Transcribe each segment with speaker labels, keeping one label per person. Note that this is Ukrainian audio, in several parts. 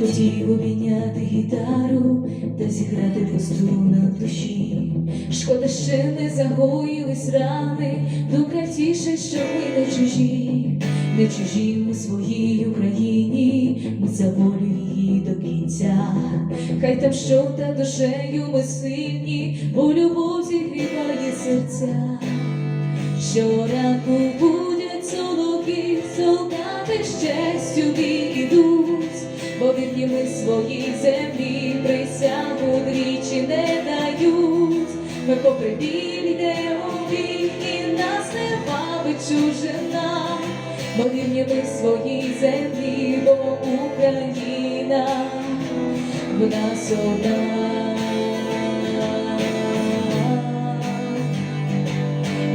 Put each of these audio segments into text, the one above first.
Speaker 1: хотів обійняти гітару та зіграти по струнах душі. Шкода, ще не загоїлись рани, дука тіше, що ми не чужі, не чужі ми своїй Україні, ми за волю її до кінця. Хай там що та душею ми сильні, бо любов зігріває серця. Щоранку будять соловки, солдати з дають. Ми попри біль йдемо і нас не бавить чужина, бо вірні ми своїй землі, бо Україна в нас одна.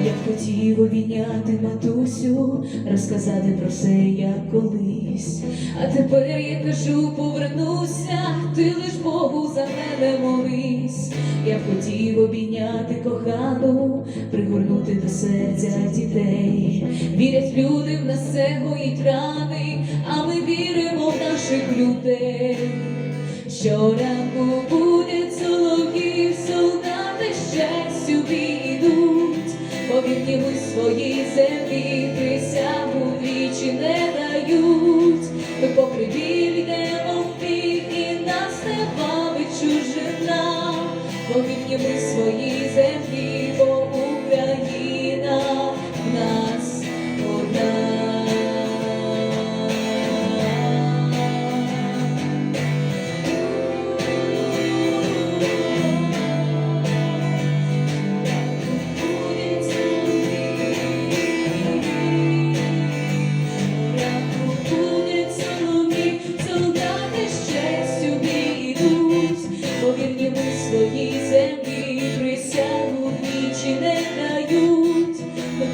Speaker 1: Я б хотів обійняти матусю, розказати про все, як колись. А тепер я кажу, повернуся, ти лиш Богу за мене молись. Я хотів обійняти кохану, пригорнути до серця дітей. Вірять люди в нас це рани, а ми віримо в наших людей. Щоранку будять ми своїй землі присягу вічі не дають. Ми попри біль йдемо в бік, і нас не бавить чужина, повітні ми своїй землі,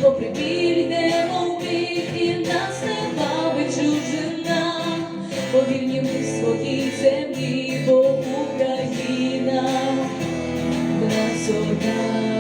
Speaker 1: попри біль йдемо в нас не бавить чужина, повільні ми своїй землі, бо Україна нас одна.